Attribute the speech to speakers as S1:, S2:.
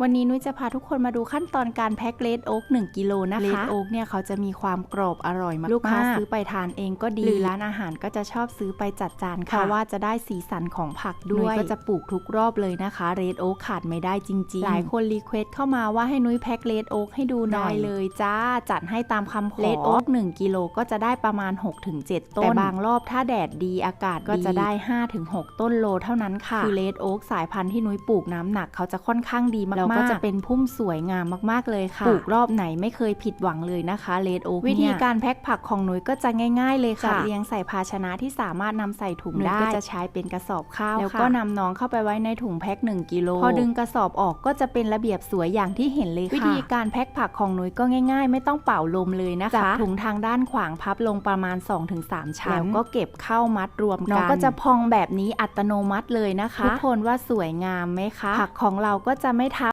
S1: วันนี้นุ้ยจะพาทุกคนมาดูขั้นตอนการแพ็คเลดโอ๊ก1กิโลนะคะเลดโอ๊กเนี่ยเขาจะมีความกรอบอร่อยมากๆลูกค้าซื้อไปทานเองก็ดี หรือร้านอาหารก็จะชอบซื้อไปจัดจานค่ะเพราะว่าจะได้สีสันของผักด้วยนุ้ยก็จะปลูกทุกรอบเลยนะคะเรดโอ๊กขาดไม่ได้จริง ๆ หลายคนรีเควสเข้ามาว่าให้นุ้ยแพ็คเลดโอ๊กให้ดูหน่อยเลยจ้าจัดให้ตามคำขอเลดโอ๊ก1กิโลก็จะได้ประมาณ 6-7 ต้นแต่บางรอบถ้าแดดดีอากาศก็จะได้ 5-6 ต้นโลเท่านั้นค่ะคือเลดโอ๊กสายพันธุ์ที่นุ้ยปลูกน้ำหนักเขาจะค่อนข้างดีมากๆแล้วก็จะเป็นพุ่มสวยงามมากๆเลยค่ะปลูกรอบไหนไม่เคยผิดหวังเลยนะคะเลดโอ๊กวิธีการแพ็คผักของนุ้ยก็จะง่าย ๆ เลยค่ะจัดเรียงใส่ภาชนะที่สามารถนำใส่ถุงได้ก็จะใช้เป็นกระสอบข้าวแล้วก็นำน้องเข้าไปไว้ในถุงแพ็ค1กิโลพอดึงกระสอบออกก็จะเป็นระเบียบสวยอย่างที่เห็นเลยค่ะวิธีการแพ็คผักของนุ้ยก็ง่าย ๆ ไม่ต้องเป่าลมเลยนะคะจับถุงทางด้านขวางพับลงประมาณ 2-3 ชั้นแล้วก็เก็บเข้ามัดรวมกันน้องก็จะพองแบบนี้อัตโนมัติเลยนะคะทุกคนว่าสวยงามไหมคะผักของเราก็จะไม่ท